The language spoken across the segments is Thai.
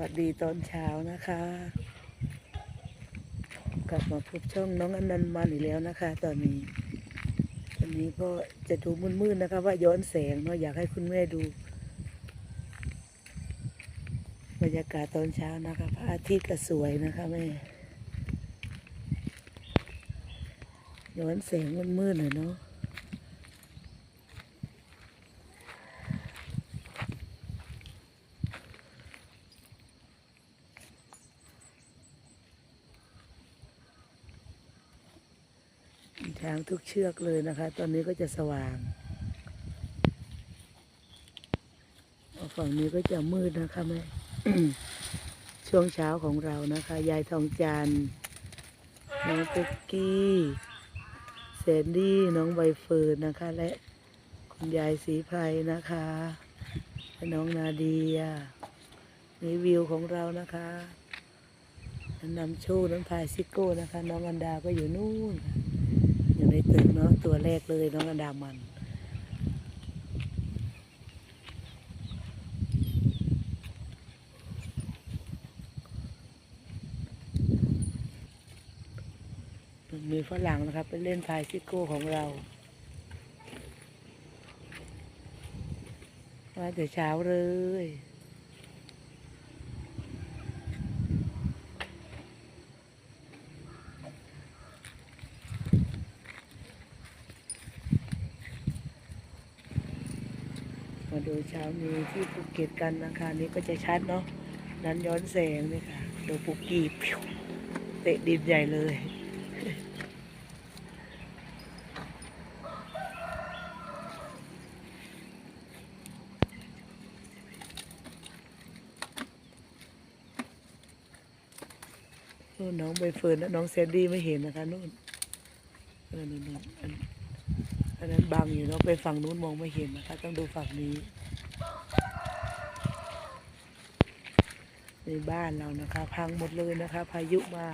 วัสดีตอนเช้านะคะ กลับมาพบช่องน้องอนันต์มาอีกแล้วนะคะ ตอนนี้ตอนนี้ก็จะดูมืดๆนะคะ ว่าย้อนแสงเนาะอยากให้คุณแม่ดู บรรยากาศตอนเช้านะคะพระอาทิตย์ก็สวยนะคะแม่ย้อนแสงมืดๆหน่อยเนาะ ช้างทุกเชือกเลยนะคะ ตอนนี้ก็จะสว่างฝั่งนี้ก็จะมืดนะคะแม่ช่วงเช้าของเรานะคะ ยายทองจันน้องเป็กกี้แซนดี้น้องใบเฟิร์นนะคะ และคุณยายสีไพรนะคะและน้องนาเดียนี่วิวของเรานะคะนำโชว์น้ำพายซิโก้นะคะ น้องอันดาก็อยู่นู่นค่ะ ในตึกเนาะตัวแรกเลยน้องอดามัน มีฝรั่งนะครับไปเล่นพายซิโก้ของเรามาแต่เช้าเลย มาดูเช้านี้ที่ภูเก็ตกันนะคะนี่ก็จะชัดเนาะนั้นย้อนแสงเลยค่ะดูปุกกี้พิวเตะดินใหญ่เลยนู่นน้องใบเฟิร์นและน้องแซนดี้ไม่เห็นนะคะนู่นเออนู่นนู่นอันอันนั้น บังอยู่เนาะไปฝั่งนู้นมองไม่เห็นนะคะต้องดูฝั่งนี้ ในบ้านเรานะคะ พังหมดเลยนะคะ พายุมา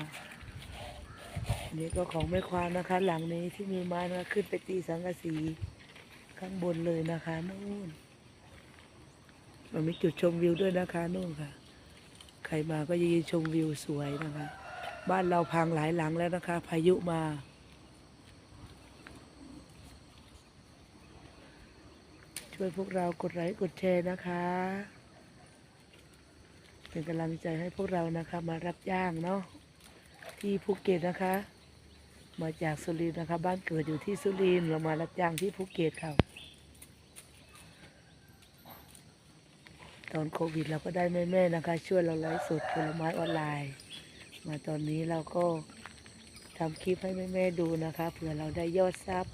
นนี้ก็ของแม่ควานนะคะ หลังนี้ที่มีไม้นะคะขึ้นไปตีสังกะสีข้างบนเลยนะคะนู่นมันมีจุดชมวิวด้วยนะคะนู่นค่ะ ใครมาก็ยืนชมวิวสวยนะคะ บ้านเราพังหลายหลังแล้วนะคะ พายุมา ช่วยพวกเรากดไลค์กดแชร์นะคะ เป็นกำลังใจให้พวกเรานะคะ มารับจ้างเนาะที่ภูเก็ตนะคะ มาจากสุรินทร์นะคะ บ้านเกิดอยู่ที่สุรินทร์เรามารับจ้างที่ภูเก็ตค่ะตอนโควิดเราก็ได้แม่ๆนะคะ ช่วยเราไลฟ์สดผลไม้ออนไลน์ มาตอนนี้เราก็ทำคลิปให้แม่ๆดูนะคะเผื่อเราได้ยอดซับ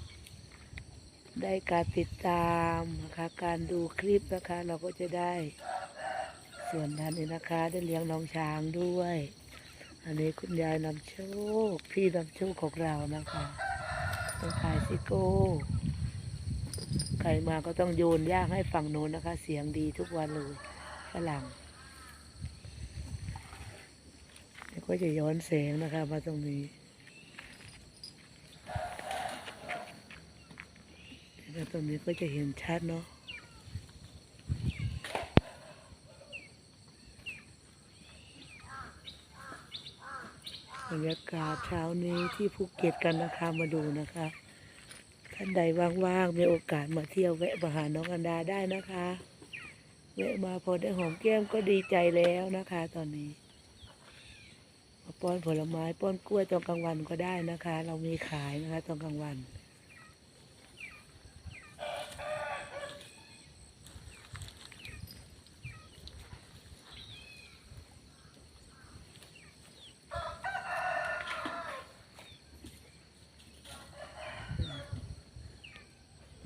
ได้การติดตามนะคะการดูคลิปนะคะ เราก็จะได้ส่วนท่านนี้นะคะ ได้เลี้ยงน้องช้างด้วย อันนี้คุณยายนำโชค พี่นำโชคของเรานะคะต้องขายซิโก้ใครมาก็ต้องโยนย่างให้ฝั่งโน้นนะคะ เสียงดีทุกวันเลยฝรั่งแล้วก็จะย้อนแสงนะคะมาตรงนี้ แล้วตรงนี้ก็จะเห็นชัดเนาะบรรยากาศเช้านี้ที่ภูเก็ตกันนะคะมาดูนะคะ ท่านใดว่างๆมีโอกาสมาเที่ยวแวะมาหาน้องอันดาได้นะคะแวะมาพอได้หอมแก้มก็ดีใจแล้วนะคะ ตอนนี้มาป้อนผลไม้ป้อนกล้วยตอนกลางวันก็ได้นะคะ เรามีขายนะคะตอนกลางวัน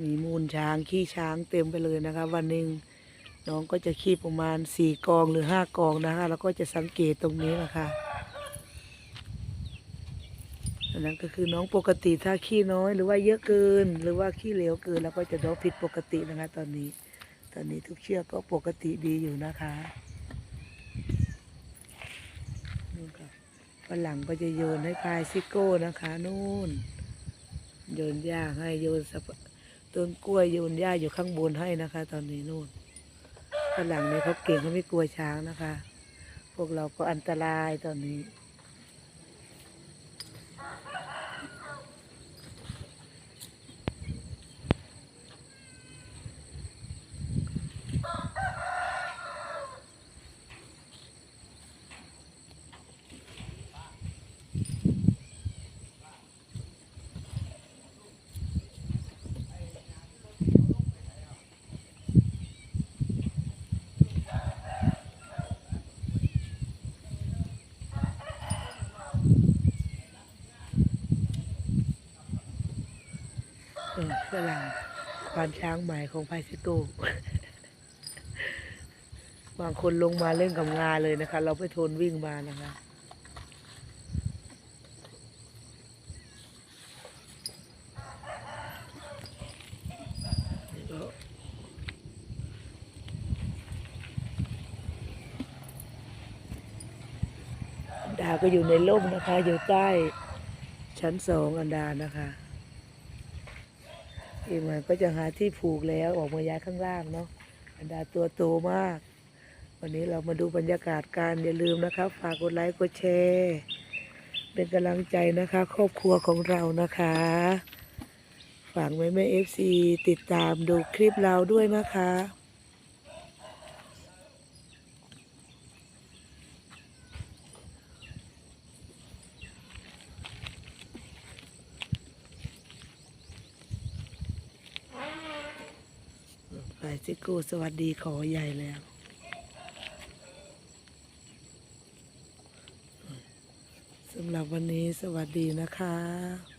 มีมูลช้างขี้ช้างเต็มไปเลยนะคะ วันหนึ่งน้องก็จะขี้ประมาณสี่กองหรือห้ากองนะคะแล้วก็จะสังเกตตรงนี้นะคะอันนั้นก็คือน้องปกติถ้าขี้น้อยหรือว่าเยอะเกิน หรือว่าขี้เหลวเกิน แล้วก็จะน้องผิดปกตินะคะ ตอนนี้ ตอนนี้ทุกเชือกก็ปกติดีอยู่นะคะนู่นค่ะฝรั่งก็จะโยนให้พายซิโก้นะคะ นู่น โยนหญ้าให้โยนสับ ต้นกล้วยโยนหญ้าอยู่ข้างบนให้นะคะ ตอนนี้นู่นฝรั่งเนี่ยเขาเก่งเขาไม่กลัวช้างนะคะ พวกเราก็อันตรายตอนนี้ เออฝรั่งควานช้างใหม่ของไพซิโก้บางคนลงมาเล่นกับงาเลยนะคะ เราไปทนวิ่งมานะคะดาก็อยู่ในร่มนะคะ อยู่ใต้ชั้นสองอันดานะคะ อีกหน่อยก็จะหาที่ผูกแล้วออกมาย้ายข้างล่างเนาะอันดาตัวโตมาก วันนี้เรามาดูบรรยากาศการอย่าลืมนะคะฝากกดไลค์กดแชร์เป็นกำลังใจนะคะ ครอบครัวของเรานะคะฝากแม่แม่เอฟซีติดตามดูคลิปเราด้วยนะคะ ไปซิกูสวัสดีขอใหญ่แล้วสำหรับวันนี้สวัสดีนะคะ